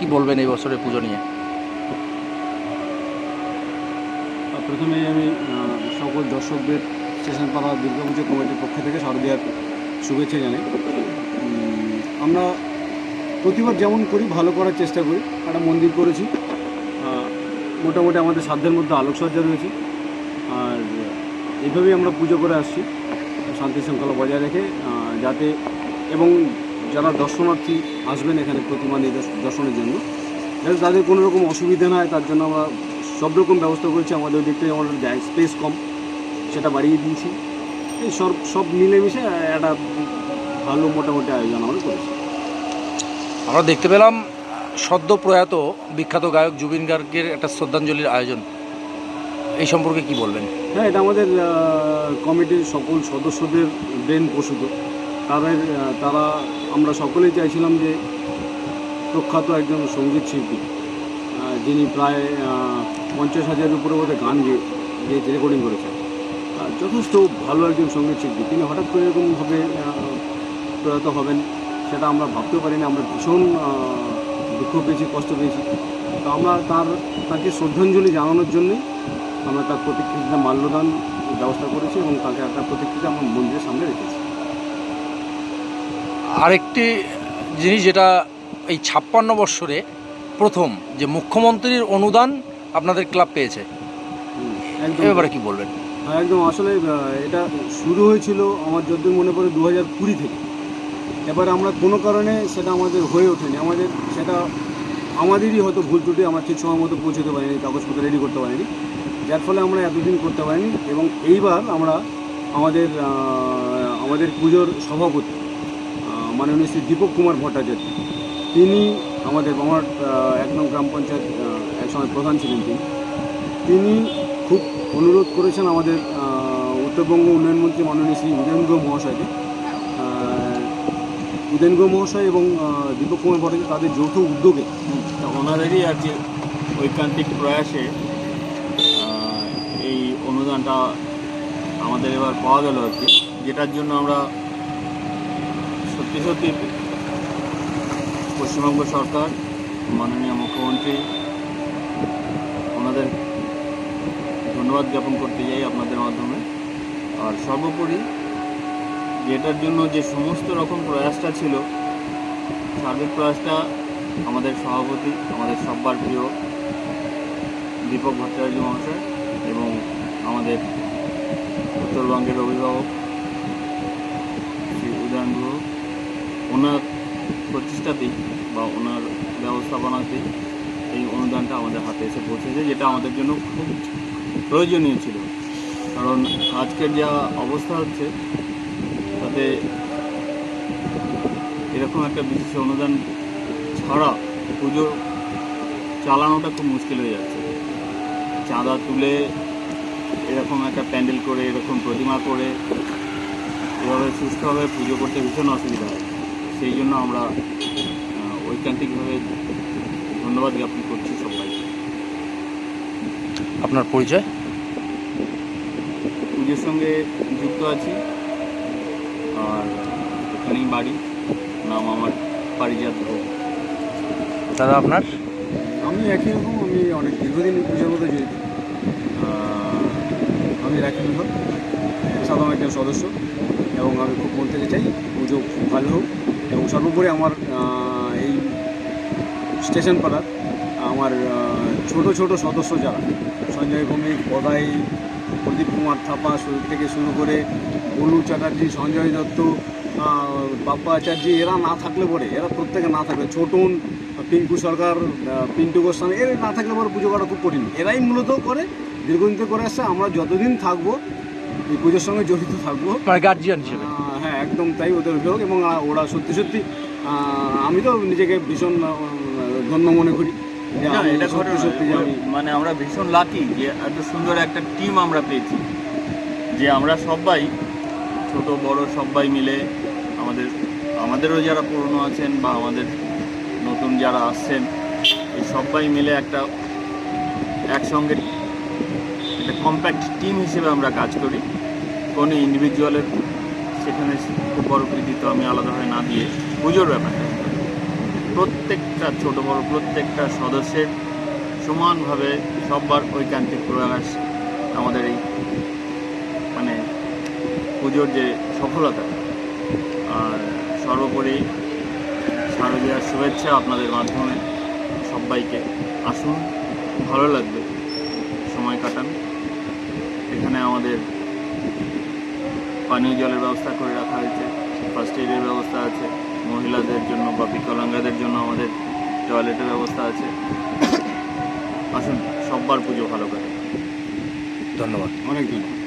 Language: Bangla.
কি বলবেন এই বছরের পুজো নিয়ে? আর প্রথমেই আমি সকল দর্শকদের স্টেশন পাড়া দুর্গাপুজো কমিটির পক্ষ থেকে শারদীয়ার শুভেচ্ছা জানাই। আমরা প্রতিবার যেমন করি, ভালো করার চেষ্টা করি। একটা মন্দির করেছি। মোটামুটি আমাদের সাধ্যের মধ্যে আলোকসজ্জা রয়েছে। আর এইভাবেই আমরা পুজো করে আসছি। শান্তি শৃঙ্খলা বজায় রেখে যাতে এবং যারা দর্শনার্থী আসবেন এখানে প্রতিমা দর্শনের জন্য। যাতে তাদের কোনো রকম অসুবিধা না হয় তার জন্য আমরা সব রকম ব্যবস্থা করেছি। আমাদের ওই দিক থেকে আমাদের স্পেস কম সেটা বাড়িয়ে দিয়েছি। এই সব সব মিলেমিশে একটা ভালো মোটামুটি আয়োজন আমরা করেছি। আমরা দেখতে পেলাম সদ্য প্রয়াত বিখ্যাত গায়ক জুবিন গার্গের একটা শ্রদ্ধাঞ্জলির আয়োজন। এই সম্পর্কে কি বলবেন? হ্যাঁ এটা আমাদের কমিটির সকল সদস্যদের ব্রেন প্রসূত। তাদের তারা আমরা সকলেই চাইছিলাম যে প্রখ্যাত একজন সংগীত শিল্পী যিনি প্রায় পঞ্চাশ হাজারের উপরে বোধহয় গান গেয়ে রেকর্ডিং করেছেন। যথেষ্ট ভালো একজন সংগীত শিল্পী। তিনি হঠাৎ করে এরকমভাবে প্রয়াত হবেন, সেটা আমরা ভাবতেও পারিনি। আমরা ভীষণ দুঃখ পেয়েছি, কষ্ট পেয়েছি। তো আমরা তার, তাকে শ্রদ্ধাঞ্জলি জানানোর জন্যই আমরা তার প্রতিকৃতিতে মাল্যদান ব্যবস্থা করেছি এবং তাকে একটা প্রতিকৃতি আমার মন্দিরের সামনে রেখেছি। আরেকটি জিনিস যেটা এই ছাপ্পান্ন বৎসরে প্রথম যে মুখ্যমন্ত্রীর অনুদান আপনাদের ক্লাব পেয়েছে। একদম। এ ব্যাপারে কি বলবেন? হ্যাঁ, একদম। আসলে এটা শুরু হয়েছিল আমার যতদূর মনে পড়ে দু হাজার কুড়ি থেকে। এবার আমরা কোনো কারণে সেটা আমাদের হয়ে ওঠেনি। আমাদের সেটা আমাদেরই হয়তো ভুল ত্রুটি আমরা ঠিক সময় মতো পৌঁছতে পারিনি কাগজপত্র রেডি করতে পারিনি। যার ফলে আমরা এতদিন করতে পারিনি এবং এইবার আমরা আমাদের আমাদের পুজোর সভাপতি মাননীয় শ্রী দীপক কুমার ভট্টাচার্য। তিনি আমাদের আমার এক নং গ্রাম পঞ্চায়েত একসময় প্রধান ছিলেন তিনি। তিনি খুব অনুরোধ করেছেন আমাদের উত্তরবঙ্গ উন্নয়ন মন্ত্রী মাননীয় শ্রী গো মহাশয়কে। গো মহাশয় এবং দীপক কুমার ভট্টাচার্য তাদের যৌথ উদ্যোগে ওনাদেরই আর কি ঐকান্তিক প্রয়াসে এই অনুদানটা আমাদের এবার পাওয়া গেল আর কি। যেটার জন্য আমরা সত্যি পশ্চিমবঙ্গ সরকার, মাননীয় মুখ্যমন্ত্রী, ওনাদের ধন্যবাদ জ্ঞাপন করতে চাই আপনাদের মাধ্যমে। আর সর্বোপরি যেটার জন্য যে সমস্ত রকম প্রয়াসটা ছিল, সার্বিক প্রয়াসটা আমাদের সভাপতি, আমাদের সব্বার প্রিয় দীপক ভট্টাচার্য মহাশয় এবং আমাদের উত্তরবঙ্গের অভিভাবক শ্রী উদয়ন ওনার প্রচেষ্টাতেই বা ওনার ব্যবস্থাপনাতেই এই অনুদানটা আমাদের হাতে এসে পৌঁছেছে, যেটা আমাদের জন্য খুব প্রয়োজনীয় ছিল। কারণ আজকের যা অবস্থা হচ্ছে, তাতে এরকম একটা বিশেষ অনুদান ছাড়া পুজো চালানোটা খুব মুশকিল হয়ে যাচ্ছে। চাঁদা তুলে এরকম একটা প্যান্ডেল করে, এরকম প্রতিমা করে, এভাবে সুস্থভাবে পুজো করতে ভীষণ অসুবিধা হয়। সেই জন্য আমরা ঐকান্তিকভাবে ধন্যবাদ জ্ঞাপন করছি সবাইকে। আপনার পরিচয়? পুজোর সঙ্গে যুক্ত আছি। আর এখানেই বাড়ি। নাম আমার পারিজাত ভোগ। দাদা আপনার? আমি একই রকম আমি অনেক দীর্ঘদিন পুজোর মধ্যে জড়িত। আমি রাখি বিভাগ সাধারণ একজন সদস্য এবং আমি খুব মন থেকে চাই পুজো খুব ভালো হোক। এবং সর্বোপরি আমার এই স্টেশন পাড়ার আমার ছোট ছোট সদস্য যারা সঞ্জয় ভৌমিক পদাই প্রদীপ কুমার থাপা শুরু থেকে শুরু করে বলু চ্যাটার্জি সঞ্জয় দত্ত বাপ্পা আচার্য এরা না থাকলে পরে এরা প্রত্যেকে না থাকলে ছোটন পিঙ্কু সরকার পিন্টু গোস্বামী এরা না থাকলে পরে পুজো করা খুব কঠিন। এরাই মূলত করে দীর্ঘদিন করে আসছে আমরা যতদিন থাকব এই পুজোর সঙ্গে জড়িত থাকব। মানে গার্জিয়ান হিসেবে। আহ, হ্যাঁ একদম তাই ওদের অভিভাবক এবং ওরা সত্যি সত্যি আমি তো নিজেকে ভীষণ ধন্য মনে করি না এটা সত্যি মানে আমরা ভীষণ লাকি যে এত সুন্দর একটা টিম আমরা পেয়েছি। যে আমরা সবাই ছোট বড় সবাই মিলে আমাদের আমাদেরও যারা পুরনো আছেন বা আমাদের নতুন যারা আসছেন এই সবাই মিলে একটা একসঙ্গে একটা কম্প্যাক্ট টিম হিসেবে আমরা কাজ করি। কোনো ইন্ডিভিজুয়ালের সেখানে খুব বড় কৃতিত্ব আমি আলাদাভাবে না দিয়ে পুজোর ব্যাপারটা প্রত্যেকটা ছোট বড় প্রত্যেকটা সদস্যের সমানভাবে সববার ঐকান্তিক প্রয়াস আমাদের এই মানে পুজোর যে সফলতা। আর সর্বোপরি শারদীয়ার শুভেচ্ছা আপনাদের মাধ্যমে সবাইকে। আসুন, ভালো লাগবে। সময় কাটান। এখানে আমাদের পানীয় জলের ব্যবস্থা করে রাখা হয়েছে। ফার্স্ট এডের ব্যবস্থা আছে। মহিলাদের জন্য বা বিকলাঙ্গাদের জন্য আমাদের টয়লেটের ব্যবস্থা আছে। আসুন সববার পুজো ভালো করে। ধন্যবাদ। অনেক ধন্যবাদ।